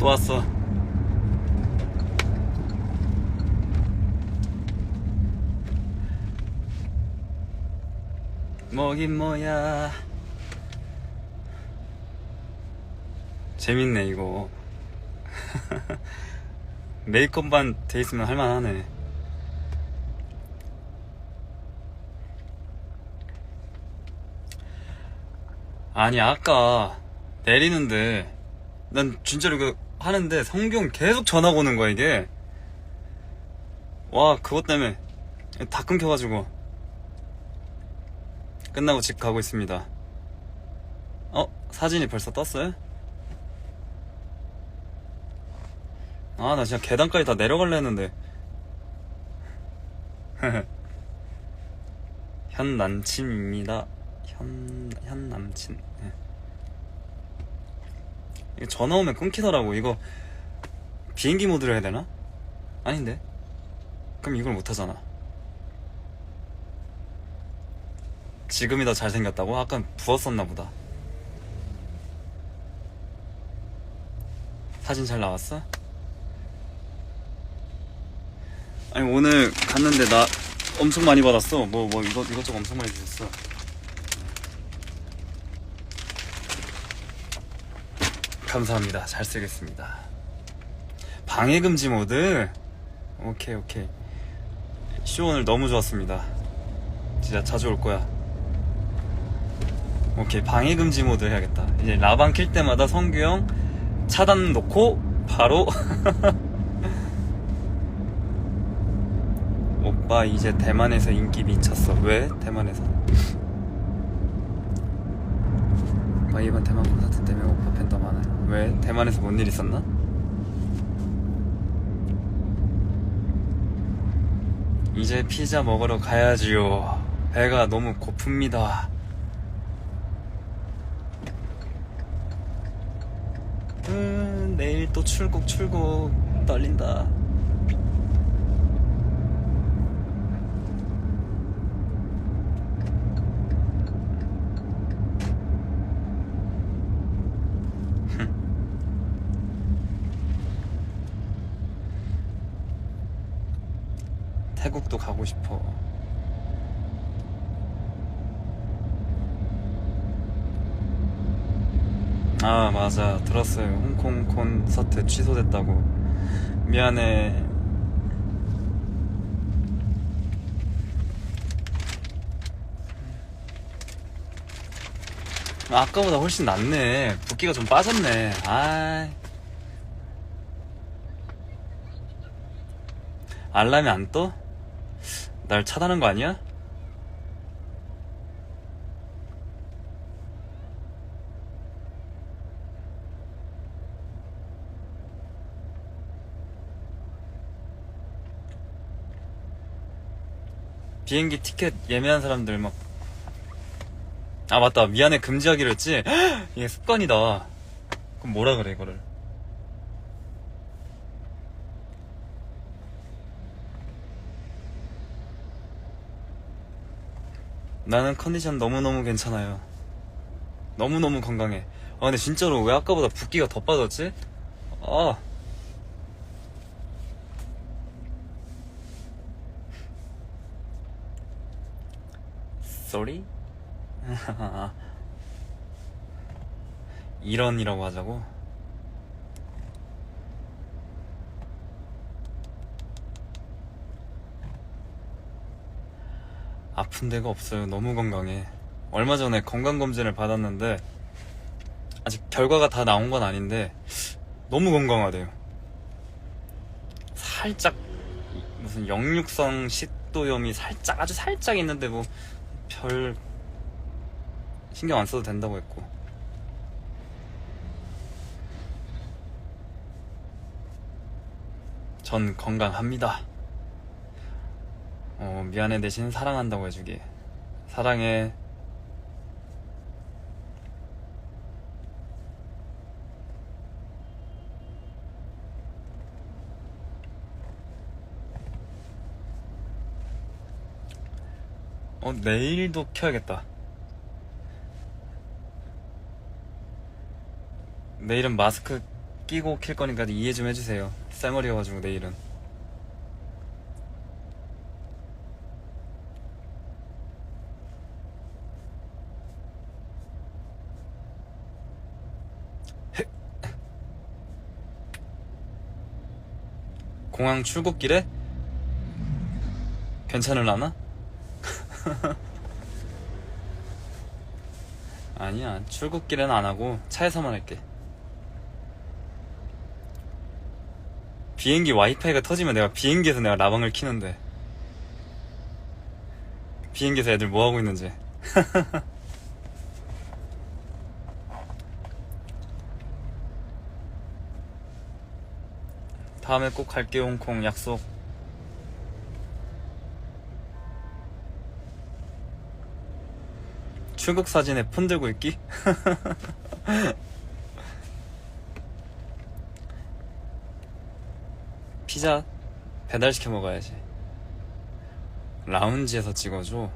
또 왔어. 뭐긴 뭐야. 재밌네, 이거. 메이크업만 돼 있으면 할만하네. 아니, 아까 내리는데, 난 진짜로 이거 하는데 성경 계속 전화가 오는 거야, 이게. 와, 그것 때문에 다 끊겨가지고. 끝나고 집 가고 있습니다. 어? 사진이 벌써 떴어요? 아, 나 진짜 계단까지 다 내려갈래 했는데. 현 남친입니다. 현, 현 남친. 네. 이거 전화 오면 끊기더라고. 이거 비행기 모드로 해야 되나? 아닌데. 그럼 이걸 못 하잖아. 지금이 더 잘생겼다고? 아까 부었었나 보다. 사진 잘 나왔어? 아니 오늘 갔는데 나 엄청 많이 받았어. 뭐뭐 이것 이것저것 엄청 많이 주셨어. 감사합니다. 잘 쓰겠습니다. 방해 금지 모드. 오케이 오케이. 쇼 오늘 너무 좋았습니다. 진짜 자주 올 거야. 오케이 방해 금지 모드 해야겠다. 이제 라방 킬 때마다 성규 형 차단 놓고 바로 오빠 이제 대만에서 인기 미쳤어. 왜? 대만에서? 이번 대만 콘서트 때문에 오빠. 왜? 대만에서 뭔 일 있었나? 이제 피자 먹으러 가야지요. 배가 너무 고픕니다. 음, 내일 또 출국 출국 떨린다. 태국도 가고 싶어. 아, 맞아. 들었어요. 홍콩 콘서트 취소됐다고. 미안해. 아까보다 훨씬 낫네. 붓기가 좀 빠졌네. 아. 알람이 안 떠? 날 차단한 거 아니야? 비행기 티켓 예매한 사람들 막. 아, 맞다. 미안해. 금지하기로 했지? 이게 습관이다. 그럼 뭐라 그래, 이거를. 나는 컨디션 너무너무 괜찮아요. 너무너무 건강해. 아, 근데 진짜로 왜 아까보다 붓기가 더 빠졌지? 아. 쏘리? 이런이라고 하자고? 아픈 데가 없어요. 너무 건강해. 얼마 전에 건강검진을 받았는데, 아직 결과가 다 나온 건 아닌데, 너무 건강하대요. 살짝, 무슨 역류성 식도염이 살짝, 아주 살짝 있는데 뭐, 별, 신경 안 써도 된다고 했고. 전 건강합니다. 어, 미안해 대신 사랑한다고 해주기. 사랑해. 어, 내일도 켜야겠다. 내일은 마스크 끼고 킬 거니까 이해 좀 해주세요. 쌀머리여가지고 내일은. 공항 출국길에? 괜찮을라나? 아니야 출국길에는 안 하고 차에서만 할게 비행기 와이파이가 터지면 내가 비행기에서 내가 라방을 키는데 비행기에서 애들 뭐하고 있는지 다음에 꼭 갈게요 홍콩. 약속. 출국 사진에 폰 들고 있기? 피자 배달시켜 먹어야지. 라운지에서 찍어줘.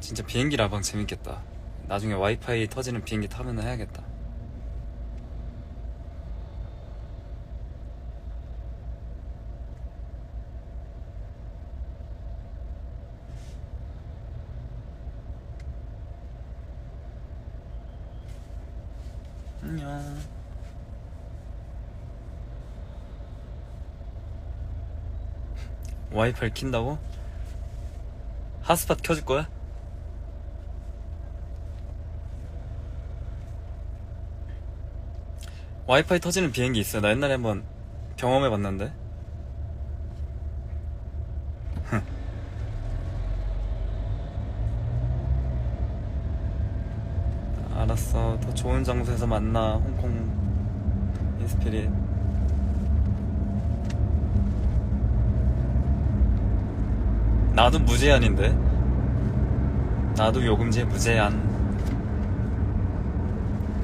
진짜 비행기 라방 재밌겠다. 나중에 와이파이 터지는 비행기 타면 해야겠다 안녕 와이파이를 킨다고? 핫스팟 켜줄 거야? 와이파이 터지는 비행기 있어. 나 옛날에 한번 경험해 봤는데. 알았어. 더 좋은 장소에서 만나. 홍콩 인스피릿. 나도 무제한인데. 나도 요금제 무제한.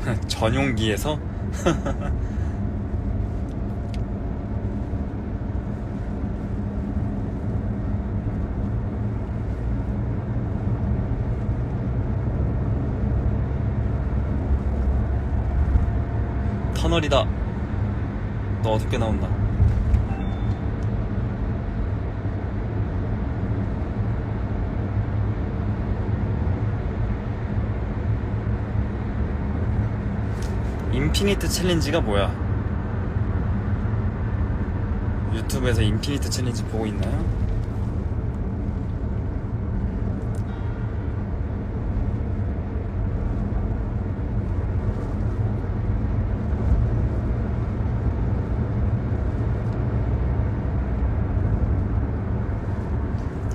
전용기에서? 터널이다. 너 어둡게 나온다. 인피니트 챌린지가 뭐야? 유튜브에서 인피니트 챌린지 보고 있나요?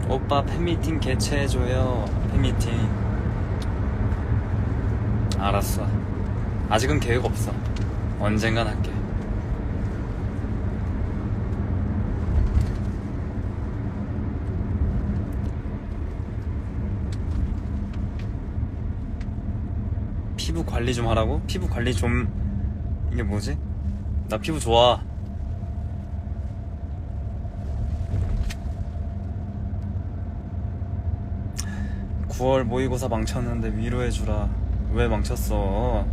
오빠 팬미팅 개최해줘요 팬미팅 알았어 아직은 계획 없어 언젠간 할게 피부 관리 좀 하라고? 피부 관리 좀 이게 뭐지? 나 피부 좋아 9월 모의고사 망쳤는데 위로해주라. 왜 망쳤어?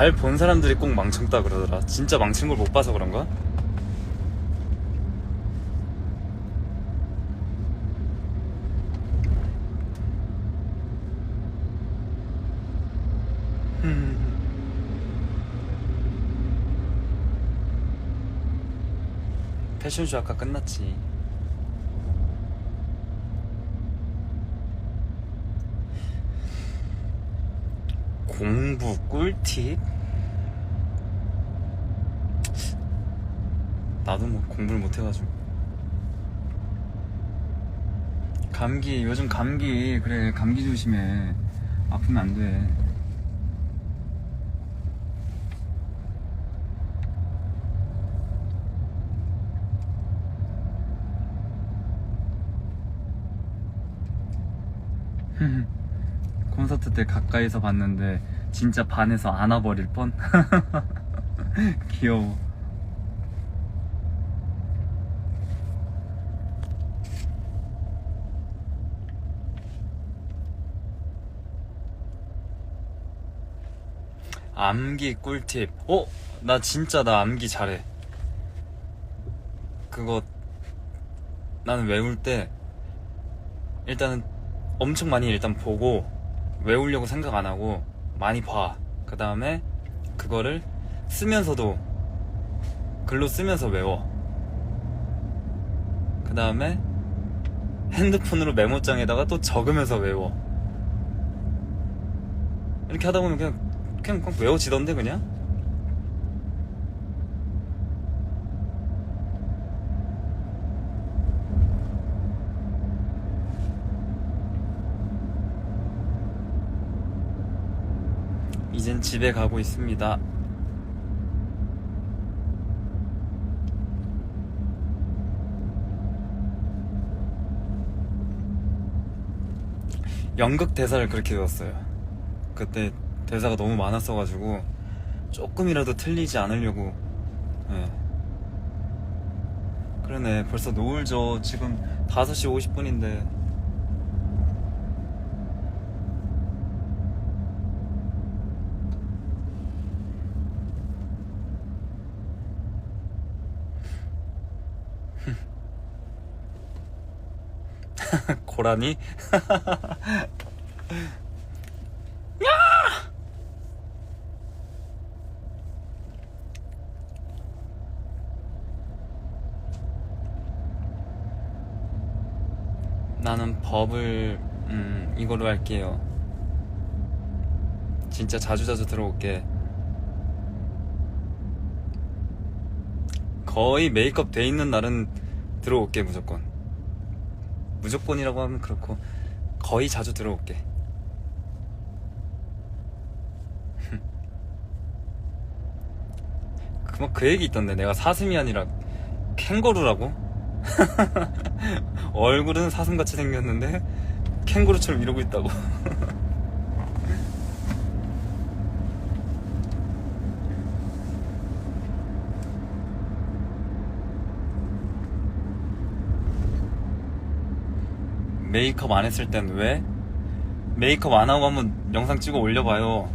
잘 본 사람들이 꼭 망쳤다 그러더라. 진짜 망친 걸 못 봐서 그런가? 패션쇼 아까 끝났지. 공부 꿀팁? 나도 뭐 공부를 못 해가지고. 감기 요즘 감기 그래 감기 조심해. 아프면 안돼. 콘서트 때 가까이서 봤는데 진짜 반해서 안아버릴 뻔? 귀여워 암기 꿀팁. 어? 나 진짜 나 암기 잘해. 그거 나는 외울 때 일단은 엄청 많이 일단 보고 외우려고 생각 안 하고 많이 봐. 그 다음에 그거를 쓰면서도 글로 쓰면서 외워. 그 다음에 핸드폰으로 메모장에다가 또 적으면서 외워. 이렇게 하다 보면 그냥 그냥 꼭 외워지던데 그냥? 이젠 집에 가고 있습니다. 연극 대사를 그렇게 외웠어요. 그때 대사가 너무 많았어가지고 조금이라도 틀리지 않으려고. 예. 그러네. 벌써 노을져. 지금 5시 50분인데. 고라니? 나는 법을 음, 이거로 할게요. 진짜 자주자주 들어올게. 거의 메이크업 돼 있는 날은 들어올게 무조건. 무조건이라고 하면 그렇고 거의 자주 들어올게. 그뭐 그 얘기 있던데 내가 사슴이 아니라 캥거루라고? 얼굴은 사슴같이 생겼는데 캥거루처럼 이러고 있다고. 메이크업 안 했을 땐 왜? 메이크업 안 하고 한번 영상 찍어 올려봐요.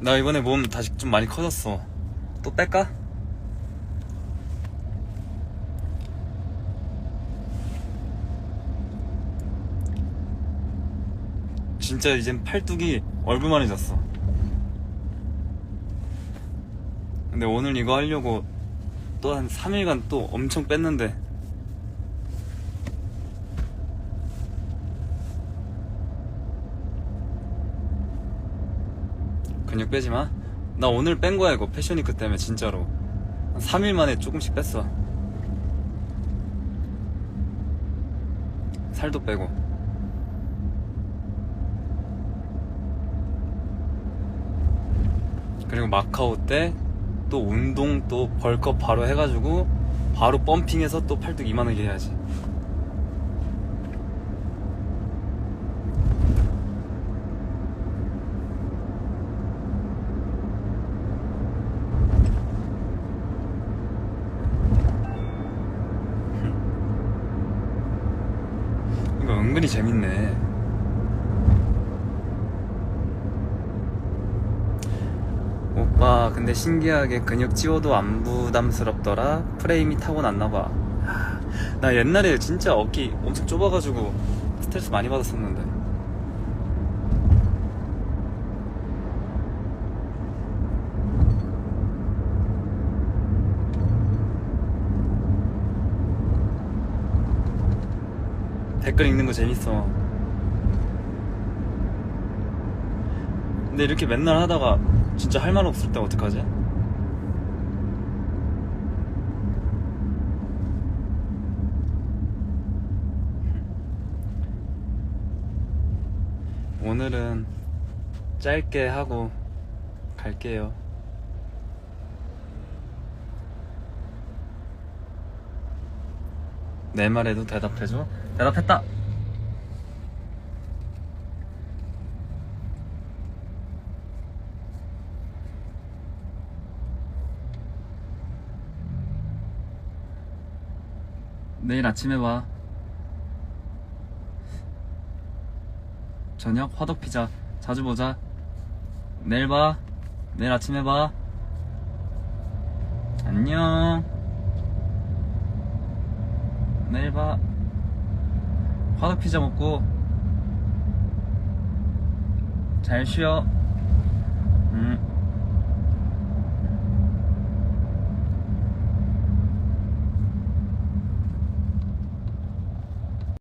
나 이번에 몸 다시 좀 많이 커졌어. 또 뺄까? 진짜 이젠 팔뚝이 얼굴만해졌어. 근데 오늘 이거 하려고 또 한 3일간 또 엄청 뺐는데 근육 빼지 마. 나 오늘 뺀 거야 이거 패션위크 때문에 진짜로. 한 3일 만에 조금씩 뺐어. 살도 빼고. 그리고 마카오 때 또 운동 또 벌컥 바로 해가지고 바로 펌핑해서 또 팔뚝 이만하게 해야지. 재밌네. 오빠, 근데 신기하게 근육 찌워도 안 부담스럽더라? 프레임이 타고났나봐. 나 옛날에 진짜 어깨 엄청 좁아가지고 스트레스 많이 받았었는데. 댓글 읽는 거 재밌어. 근데 이렇게 맨날 하다가 진짜 할 말 없을 때 어떡하지? 오늘은 짧게 하고 갈게요. 내 말에도 대답해줘. 대답했다. 내일 아침에 와. 저녁 화덕피자. 자주 보자. 내일 봐. 내일 아침에 봐. 안녕. 내일 봐. 화덕 피자 먹고 잘 쉬어. 음.